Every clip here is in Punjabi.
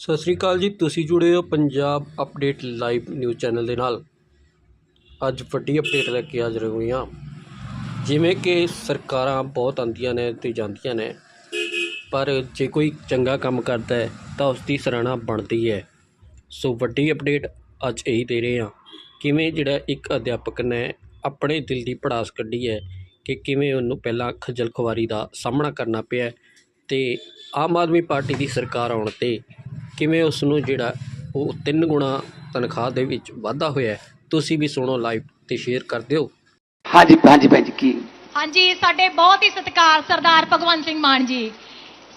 ਸਤਿ ਸ੍ਰੀ ਅਕਾਲ ਜੀ, ਤੁਸੀਂ ਜੁੜੇ ਹੋ Punjab update live news channel ਦੇ ਨਾਲ। ਅੱਜ ਵੱਡੀ ਅਪਡੇਟ ਲੈ ਕੇ ਹਾਜ਼ਰ ਹੋਏ ਹਾਂ। ਜਿਵੇਂ ਕਿ ਸਰਕਾਰਾਂ ਬਹੁਤ ਆਉਂਦੀਆਂ ਨੇ ਤੇ ਜਾਂਦੀਆਂ ਨੇ, ਪਰ ਜੇ ਕੋਈ ਚੰਗਾ ਕੰਮ ਕਰਦਾ ਹੈ, ਤਾਂ ਉਸ ਦੀ ਸਰਾਹਨਾ ਬਣਦੀ ਹੈ। ਸੋ ਵੱਡੀ ਅਪਡੇਟ ਅੱਜ ਇਹੀ ਦੇ ਰਹੇ ਹਾਂ ਕਿਵੇਂ ਜਿਹੜਾ ਇੱਕ ਅਧਿਆਪਕ ਨੇ ਆਪਣੇ ਦਿਲ ਦੀ ਪੜਾਸ ਕੱਢੀ ਹੈ ਕਿ ਕਿਵੇਂ ਉਹਨੂੰ ਪਹਿਲਾਂ ਖੱਜਲ ਖੁਆਰੀ ਦਾ ਸਾਹਮਣਾ ਕਰਨਾ ਪਿਆ ਹੈ ਤੇ ਆਮ ਆਦਮੀ ਪਾਰਟੀ ਦੀ ਸਰਕਾਰ ਆਉਣ ਤੇ ਕਿਵੇਂ ਉਸ ਨੂੰ ਜਿਹੜਾ ਉਹ ਤਿੰਨ ਗੁਣਾ ਤਨਖਾਹ ਦੇ ਵਿੱਚ ਵਾਧਾ ਹੋਇਆ। ਤੁਸੀਂ ਵੀ ਸੁਣੋ ਲਾਈਵ ਤੇ ਸ਼ੇਅਰ ਕਰ ਦਿਓ। ਹਾਂਜੀ ਹਾਂਜੀ ਭੈਣ ਜੀ ਕੀ? ਹਾਂਜੀ ਸਾਡੇ ਬਹੁਤ ਹੀ ਸਤਿਕਾਰ ਸਰਦਾਰ ਭਗਵੰਤ ਸਿੰਘ ਮਾਨ ਜੀ।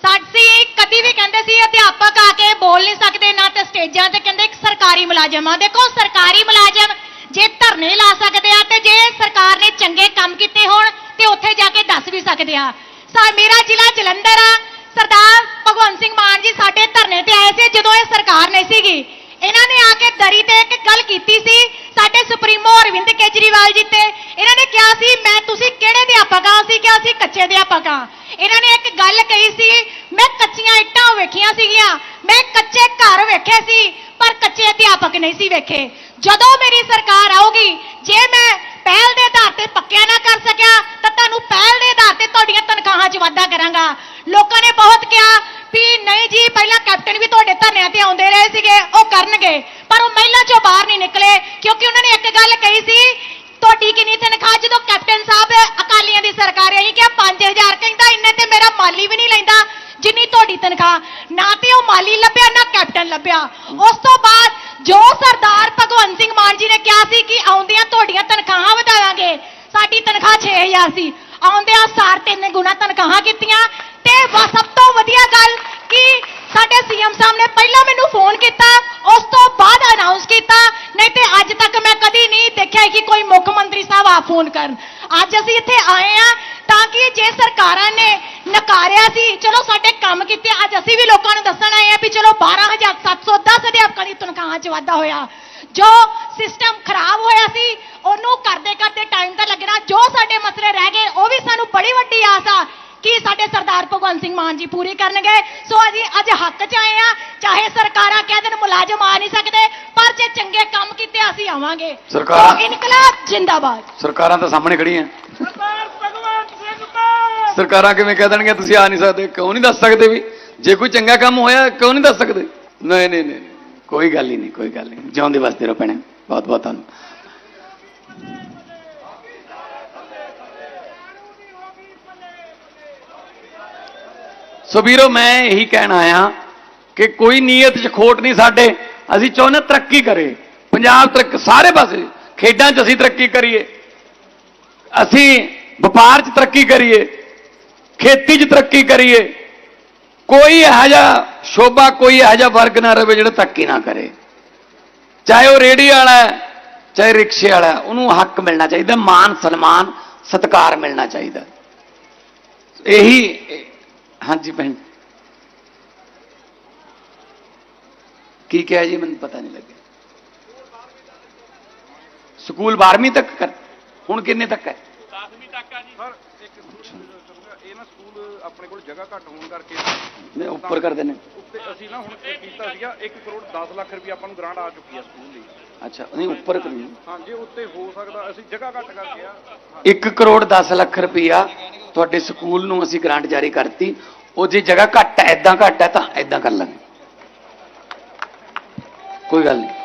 ਸਾਡੀ ਕਦੀ ਵੀ ਕਹਿੰਦੇ ਸੀ ਅਧਿਆਪਕ ਆ ਕੇ ਬੋਲ ਨਹੀਂ ਸਕਦੇ ਨਾ ਤੇ ਸਟੇਜਾਂ ਤੇ ਕਹਿੰਦੇ ਇੱਕ ਸਰਕਾਰੀ ਮੁਲਾਜ਼ਮ ਆ। ਦੇਖੋ ਸਰਕਾਰੀ ਮੁਲਾਜ਼ਮ ਜੇ ਧਰਨੇ ਲਾ ਸਕਦੇ ਆ ਤੇ ਜੇ ਸਰਕਾਰ ਨੇ ਚੰਗੇ ਕੰਮ ਕੀਤੇ ਹੋਣ ਤੇ ਉੱਥੇ ਜਾ ਕੇ ਦੱਸ ਵੀ ਸਕਦੇ ਆ। ਸਾ ਮੇਰਾ ਜ਼ਿਲ੍ਹਾ ਜਲੰਧਰ ਆ। ਸਰਦਾਰ ਭਗਵੰਤ ਸਿੰਘ ਮਾਨ ਜੀ ਸਾਡੇ ਧਰਨੇ ਤੇ ਆਏ ਸੀ ਜਦੋਂ ਇਹ ਸਰਕਾਰ ਨਹੀਂ ਸੀਗੀ। ਇਹਨਾਂ ਨੇ ਆ ਕੇ ਦਰੀ ਤੇ ਇੱਕ ਗੱਲ ਕੀਤੀ ਸੀ ਸਾਡੇ ਸੁਪਰੀਮੋ ਅਰਵਿੰਦ ਕੇਜਰੀਵਾਲ ਜੀ ਤੇ। ਇਹਨਾਂ ਨੇ ਕਿਹਾ ਸੀ, ਮੈਂ ਤੁਸੀਂ ਕਿਹੜੇ ਅਧਿਆਪਕ ਆ ਅਸੀਂ ਕਿਹਾ ਸੀ, ਕੱਚੇ ਅਧਿਆਪਕ। ਆ ਇਹਨਾਂ ਨੇ ਇੱਕ ਗੱਲ ਕਹੀ ਸੀ, ਮੈਂ ਕੱਚੀਆਂ ਇੱਟਾਂ ਵੇਖੀਆਂ ਸੀਗੀਆਂ। ਮੈਂ ਕੱਚੇ ਘਰ ਵੇਖੇ ਸੀ, ਪਰ ਕੱਚੇ ਅਧਿਆਪਕ ਨਹੀਂ ਸੀ ਵੇਖੇ। ਜਦੋਂ ਮੇਰੀ ਸਰਕਾਰ ਆਊਗੀ, ਜੇ ਮੈਂ ਪਹਿਲ ਦੇ ਆਧਾਰ ਤੇ ਪੱਕਿਆ ਨਾ ਕਰ ਸਕਿਆ, ਤਾਂ ਤੁਹਾਨੂੰ ਪਹਿਲ ਦੇ ਆਧਾਰ ਤੇ ਤੁਹਾਡੀਆਂ ਤਨਖਾਹਾਂ 'ਚ ਵਾਧਾ ਕਰਾਂਗਾ। ਲੋਕਾਂ ਨੇ ਬਹੁਤ ਕਿਹਾ ਵੀ ਨਹੀਂ ਜੀ, ਪਹਿਲਾਂ ਕੈਪਟਨ ਵੀ ਤੁਹਾਡੇ ਧਰਨਿਆਂ ਤੇ ਆਉਂਦੇ ਰਹੇ ਸੀਗੇ, ਉਹ ਕਰਨਗੇ। ਪਰ ਉਹ ਮਹਿਲਾ 'ਚੋਂ ਬਾਹਰ ਨਹੀਂ ਨਿਕਲੇ, ਕਿਉਂਕਿ ਉਹਨਾਂ ਨੇ ਇੱਕ ਗੱਲ ਕਹੀ ਸੀ, ਤੁਹਾਡੀ ਕਿੰਨੀ ਤਨਖਾਹ, ਜਦੋਂ ਕੈਪਟਨ ਸਾਹਿਬ ਅਕਾਲੀਆਂ ਦੀ ਸਰਕਾਰ ਆਈ ਕਿ 5000 ਕਹਿੰਦਾ, ਇੰਨੇ ਤੇ ਮੇਰਾ ਮਾਲੀ ਵੀ ਨਹੀਂ ਲੈਂਦਾ, ਜਿੰਨੀ ਤੁਹਾਡੀ ਤਨਖਾਹ। ਨਾ ਤੇ ਉਹ ਮਾਲੀ ਲੱਭਿਆ, ਨਾ ਕੈਪਟਨ ਲੱਭਿਆ। ਉਸ ਤੋਂ ਬਾਅਦ ਜੋ ਸਰਦਾਰ ਭਗਵੰਤ ਸਿੰਘ ਮਾਨ ਜੀ ਨੇ ਕਿਹਾ ਸੀ ਕਿ ਆਉਂਦਿਆਂ ਤੁਹਾਡੀਆਂ ਤਨਖਾਹਾਂ ਵਧਾਵਾਂਗੇ, ਸਾਡੀ ਤਨਖਾਹ 6000 ਸੀ। ਆਉਂਦਿਆਂ ਸਾਰ ਤਿੰਨ ਗੁਣਾ ਤਨਖਾਹਾਂ ਕੀਤੀਆਂ, ਤੇ ਸਭ ਤੋਂ ਵਧੀਆ ਗੱਲ ਕਿ ਸਾਡੇ ਸੀਐਮ ਸਾਹਿਬ ਨੇ ਪਹਿਲਾਂ ਮੈਨੂੰ ਫੋਨ ਕੀਤਾ, ਉਸ ਤੋਂ ਬਾਅਦ ਅਨਾਉਂਸ ਕੀਤਾ, ਨਹੀਂ ਤੇ ਅੱਜ ਤੱਕ ਮੈਂ ਕਦੀ ਨਹੀਂ ਦੇਖਿਆ ਕਿ ਕੋਈ ਮੁੱਖ ਮੰਤਰੀ ਸਾਹਿਬ ਆ ਫੋਨ ਕਰਨ। ਅੱਜ ਅਸੀਂ ਇੱਥੇ ਆਏ ਆ ਤਾਂ ਕਿ ਜੇ ਸਰਕਾਰਾਂ ਨੇ ਨਕਾਰਿਆ ਸੀ, ਚਲੋ ਸਾਡੇ ਕੰਮ ਕੀਤੇ, ਅੱਜ ਅਸੀਂ ਵੀ ਲੋਕਾਂ ਨੂੰ ਦੱਸਣ ਆਏ ਆ ਵੀ ਚਲੋ 12710 ਅਧਿਆਪਕਾਂ ਦੀ ਤਨਖਾਹਾਂ 'ਚ ਵਾਧਾ ਹੋਇਆ। ਜੋ ਸਿਸਟਮ ਖਰਾਬ ਹੋਇਆ ਸੀ ਉਹਨੂੰ ਕਰਦੇ ਕਰਦੇ ਟਾਈਮ ਤਾਂ ਲੱਗਣਾ ਜੋ ਸਾਡੇ ਮਸਲੇ ਰਹਿ ਗਏ ਉਹ ਵੀ ਸਾਨੂੰ ਬੜੀ ਵੱਡੀ ਆਸ ਆ ਕਿ ਸਾਡੇ ਸਰਦਾਰ ਭਗਵੰਤ ਮਾਨ ਜੀ ਪੂਰੀ ਕਰਨਗੇ। ਸੋ ਅਸੀਂ ਅੱਜ ਹੱਕ 'ਚ ਆਏ ਆ ਚਾਹੇ ਸਰਕਾਰਾਂ ਕਹਿ ਦੇਣ ਮੁਲਾਜ਼ਮ ਆ ਨਹੀਂ ਸਕਦੇ ਪਰ ਜੇ ਚੰਗੇ ਕੰਮ ਕੀਤੇ ਅਸੀਂ ਆਵਾਂਗੇ। ਸਰਕਾਰਾਂ- ਇਨਕਲਾਬ ਜਿੰਦਾਬਾਦ। ਸਰਕਾਰਾਂ ਤਾਂ ਸਾਹਮਣੇ ਖੜੀਆਂ ਸਰਕਾਰਾਂ ਕਿਵੇਂ ਕਹਿ ਦੇਣਗੀਆਂ ਤੁਸੀਂ ਆ ਨਹੀਂ ਸਕਦੇ ਕਿਉਂ ਨਹੀਂ ਦੱਸ ਸਕਦੇ ਵੀ? ਜੇ ਕੋਈ ਚੰਗਾ ਕੰਮ ਹੋਇਆ ਕਿਉਂ ਨਹੀਂ ਦੱਸ ਸਕਦੇ? ਨਹੀਂ ਨਹੀਂ ਨਹੀਂ। ਕੋਈ ਗੱਲ ਹੀ ਨਹੀਂ ਕੋਈ ਗੱਲ ਨਹੀਂ। ਜਿਉਂਦੇ ਵਸਦੇ ਰਹੋ ਭੈਣੇ। ਬਹੁਤ ਬਹੁਤ ਤੁਹਾਨੂੰ ਸੋ ਵੀਰੋ ਮੈਂ ਇਹੀ ਕਹਿਣ ਆਇਆ ਕਿ ਕੋਈ ਨੀਅਤ 'ਚ ਖੋਟ ਨਹੀਂ ਸਾਡੇ। ਅਸੀਂ ਚਾਹੁੰਦੇ ਤਰੱਕੀ ਕਰੇ। ਪੰਜਾਬ ਤਰੱਕ ਸਾਰੇ ਪਾਸੇ ਖੇਡਾਂ 'ਚ ਅਸੀਂ ਤਰੱਕੀ ਕਰੀਏ। ਅਸੀਂ ਵਪਾਰ 'ਚ ਤਰੱਕੀ ਕਰੀਏ। ਖੇਤੀ 'ਚ ਤਰੱਕੀ ਕਰੀਏ। ਕੋਈ ਇਹੋ ਜਿਹਾ ਸ਼ੋਭਾ ਕੋਈ ਇਹੋ ਜਿਹਾ ਵਰਗ ਨਾ ਰਵੇ ਜਿਹੜਾ ਤਰੱਕੀ ਨਾ ਕਰੇ। ਚਾਹੇ ਉਹ ਰੇੜੀ ਵਾਲਾ ਹੈ ਚਾਹੇ ਰਿਕਸ਼ੇ ਵਾਲਾ ਹੈ, ਉਹਨੂੰ ਹੱਕ ਮਿਲਣਾ ਚਾਹੀਦਾ। ਮਾਨ ਸਨਮਾਨ ਸਤਿਕਾਰ ਮਿਲਣਾ ਚਾਹੀਦਾ। ਇਹੀ ਹਾਂਜੀ ਭੈਣ ਕੀ ਕਿਹਾ ਜੀ ਮੈਨੂੰ ਪਤਾ ਨਹੀਂ ਲੱਗਿਆ। ਸਕੂਲ 12ਵੀਂ ਤੱਕ ਕਰ ਹੁਣ ਕਿੰਨੇ ਤੱਕ ਹੈ? ਸਰ ਇੱਕ ਇਹ ਨਾ ਸਕੂਲ ਆਪਣੇ ਕੋਲ ਜਗ੍ਹਾ ਘੱਟ ਹੋਣ ਕਰਕੇ ਨਹੀਂ, ਉੱਪਰ ਕਰ ਦੇਣੇ ਉੱਤੇ ਅਸੀਂ ਨਾ ਹੁਣ ਕੀਤਾ ਸੀਗਾ 1 ਕਰੋੜ 10 ਲੱਖ ਰੁਪਏ ਆਪਾਂ ਨੂੰ ਗ੍ਰਾਂਟ ਆ ਚੁੱਕੀ ਆ ਸਕੂਲ ਲਈ ਅੱਛਾ ਨਹੀਂ ਉੱਪਰ ਕਰੀ ਹਾਂ ਜੇ ਉੱਤੇ ਹੋ ਸਕਦਾ ਅਸੀਂ ਜਗ੍ਹਾ ਘੱਟ ਕਰਕੇ ਆ। 1 ਕਰੋੜ 10 ਲੱਖ ਰੁਪਈਆ ਤੁਹਾਡੇ ਸਕੂਲ ਨੂੰ ਅਸੀਂ ਗ੍ਰਾਂਟ ਜਾਰੀ ਕਰਤੀ। ਉਹ ਜੇ ਜਗ੍ਹਾ ਘੱਟ ਹੈ ਐਦਾਂ ਘੱਟ ਹੈ ਤਾਂ ਐਦਾਂ ਕਰ ਲਾਂਗੇ। ਕੋਈ ਗੱਲ ਨਹੀਂ।